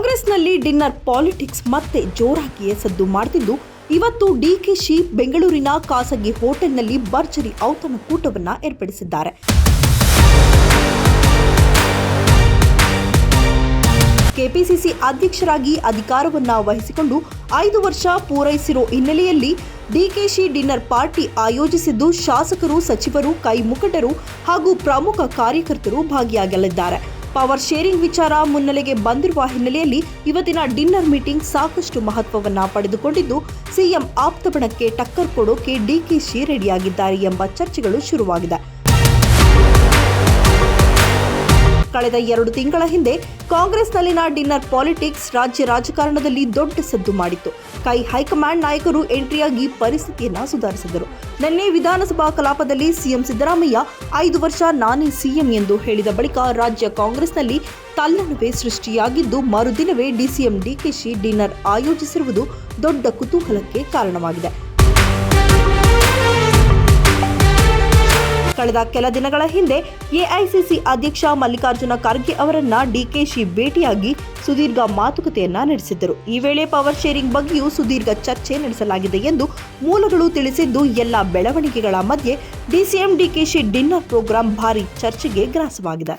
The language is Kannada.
ಕಾಂಗ್ರೆಸ್ನಲ್ಲಿ ಡಿನ್ನರ್ ಪಾಲಿಟಿಕ್ಸ್ ಮತ್ತೆ ಜೋರಾಗಿಯೇ ಸದ್ದು ಮಾಡ್ತಿದ್ದು, ಇವತ್ತು ಡಿಕೆಶಿ ಬೆಂಗಳೂರಿನ ಖಾಸಗಿ ಹೋಟೆಲ್ನಲ್ಲಿ ಭರ್ಜರಿ ಔತಣಕೂಟವನ್ನ ಏರ್ಪಡಿಸಿದ್ದಾರೆ. ಕೆಪಿಸಿಸಿ ಅಧ್ಯಕ್ಷರಾಗಿ ಅಧಿಕಾರವನ್ನ ವಹಿಸಿಕೊಂಡು ಐದು ವರ್ಷ ಪೂರೈಸಿರೋ ಹಿನ್ನೆಲೆಯಲ್ಲಿ ಡಿಕೆಶಿ ಡಿನ್ನರ್ ಪಾರ್ಟಿ ಆಯೋಜಿಸಿದ್ದು ಶಾಸಕರು, ಸಚಿವರು ಕೈ ಮುಖಂಡರು ಹಾಗೂ ಪ್ರಮುಖ ಕಾರ್ಯಕರ್ತರು ಭಾಗಿಯಾಗಲಿದ್ದಾರೆ. ಪವರ್ ಶೇರಿಂಗ್ ವಿಚಾರ ಮುನ್ನೆಲೆಗೆ ಬಂದಿರುವ ಹಿನ್ನೆಲೆಯಲ್ಲಿ ಇವತ್ತಿನ ಡಿನ್ನರ್ ಮೀಟಿಂಗ್ ಸಾಕಷ್ಟು ಮಹತ್ವವನ್ನ ಪಡೆದುಕೊಂಡಿದ್ದು, ಸಿಎಂ ಆಪ್ತಬಣಕ್ಕೆ ಟಕ್ಕರ್ ಕೊಡೋಕೆ ಡಿಕೆಶಿ ರೆಡಿಯಾಗಿದ್ದಾರೆ ಎಂಬ ಚರ್ಚೆಗಳು ಶುರುವಾಗಿದೆ. ಕಳೆದ ಎರಡು ತಿಂಗಳ ಹಿಂದೆ ಕಾಂಗ್ರೆಸ್ನಲ್ಲಿನ ಡಿನ್ನರ್ ಪಾಲಿಟಿಕ್ಸ್ ರಾಜ್ಯ ರಾಜಕಾರಣದಲ್ಲಿ ದೊಡ್ಡ ಸದ್ದು ಮಾಡಿತ್ತು. ಕೈ ಹೈಕಮಾಂಡ್ ನಾಯಕರು ಎಂಟ್ರಿಯಾಗಿ ಪರಿಸ್ಥಿತಿಯನ್ನು ಸುಧಾರಿಸಿದರು. ನಿನ್ನೆ ವಿಧಾನಸಭಾ ಕಲಾಪದಲ್ಲಿ ಸಿಎಂ ಸಿದ್ದರಾಮಯ್ಯ ಐದು ವರ್ಷ ನಾನೇ ಸಿಎಂ ಎಂದು ಹೇಳಿದ ಬಳಿಕ ರಾಜ್ಯ ಕಾಂಗ್ರೆಸ್ನಲ್ಲಿ ತಲ್ಲಣವೇ ಸೃಷ್ಟಿಯಾಗಿದ್ದು, ಮರುದಿನವೇ ಡಿಸಿಎಂ ಡಿಕೆಶಿ ಡಿನ್ನರ್ ಆಯೋಜಿಸಿರುವುದು ದೊಡ್ಡ ಕುತೂಹಲಕ್ಕೆ ಕಾರಣವಾಗಿದೆ. ಕಳೆದ ಕೆಲ ದಿನಗಳ ಹಿಂದೆ ಎಐಸಿಸಿ ಅಧ್ಯಕ್ಷ ಮಲ್ಲಿಕಾರ್ಜುನ ಖರ್ಗೆ ಅವರನ್ನ ಡಿಕೆಶಿ ಭೇಟಿಯಾಗಿ ಸುದೀರ್ಘ ಮಾತುಕತೆಯನ್ನ ನಡೆಸಿದ್ದರು. ಈ ವೇಳೆ ಪವರ್ ಶೇರಿಂಗ್ ಬಗ್ಗೆಯೂ ಸುದೀರ್ಘ ಚರ್ಚೆ ನಡೆಸಲಾಗಿದೆ ಎಂದು ಮೂಲಗಳು ತಿಳಿಸಿದ್ದು, ಎಲ್ಲ ಬೆಳವಣಿಗೆಗಳ ಮಧ್ಯೆ ಡಿಸಿಎಂ ಡಿಕೆಶಿ ಡಿನ್ನರ್ ಪ್ರೋಗ್ರಾಂ ಭಾರಿ ಚರ್ಚೆಗೆ ಗ್ರಾಸವಾಗಿದೆ.